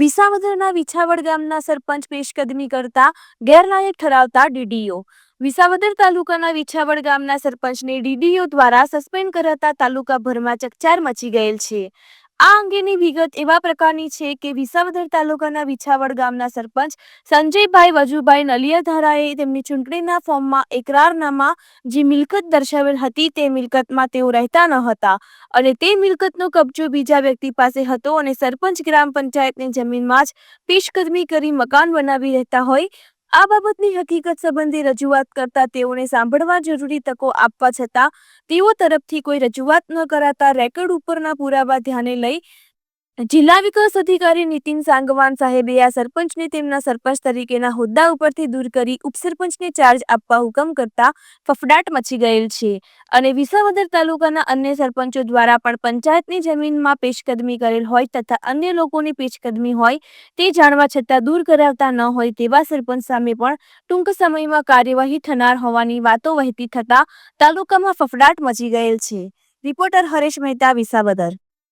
વિસાવદરના વિછાવડ ગામના સરપંચ પેશકદમી કરતા ગેરલાયક ઠરાવતા ડીડીઓ. વિસાવદર તાલુકાના વિછાવડ ગામના સરપંચને ડીડીઓ દ્વારા સસ્પેન્ડ કરાતા તાલુકાભરમાં ચકચાર મચી ગયેલ છે. આ અંગેની વિગત એવા પ્રકારની છે કે વિસાવદર તાલુકાના વિછાવડ ગામના સરપંચ સંજયભાઈ વજુભાઈ નલિયાધારાએ તેમની ચૂંટણીના ફોર્મમાં એકરારનામા જે મિલકત દર્શાવેલ હતી તે મિલકતમાં તેઓ રહેતા ન હતા અને તે મિલકતનો કબજો બીજા વ્યક્તિ પાસે હતો અને સરપંચ ગ્રામ પંચાયતની જમીનમાં જ પેશકદમી કરી મકાન બનાવી રહેતા હોય આ બાબતની હકીકત સંબંધે રજૂઆત કરતા તેઓને સાંભળવા જરૂરી તકો આપવા છતાં તેઓ તરફથી કોઈ રજૂઆત ન કરાતા રેકર્ડ ઉપરના પુરાવા ધ્યાને લઈ જિલ્લા વિકાસ અધિકારી નીતિન સાંગવાન સાહેબે આ સરપંચને તેમના સરપંચ તરીકેના હોદ્દા ઉપરથી દૂર કરી ઉપસરપંચને ચાર્જ આપવા હુકમ કરતા ફફડાટ મચી ગયેલ છે. અને વિસાવદર તાલુકાના અન્ય સરપંચો દ્વારા પણ પંચાયતની જમીનમાં પેશકદમી કરેલ હોય તથા અન્ય લોકોની પેશકદમી હોય તે જાણવા છતાં દૂર કરાવતા ન હોય તેવા સરપંચ સામે પણ ટૂંક સમયમાં કાર્યવાહી થનાર હોવાની વાતો વહેતી થતાં તાલુકામાં ફફડાટ મચી ગયેલ છે. રિપોર્ટર હરેશ મહેતા, વિસાવદર.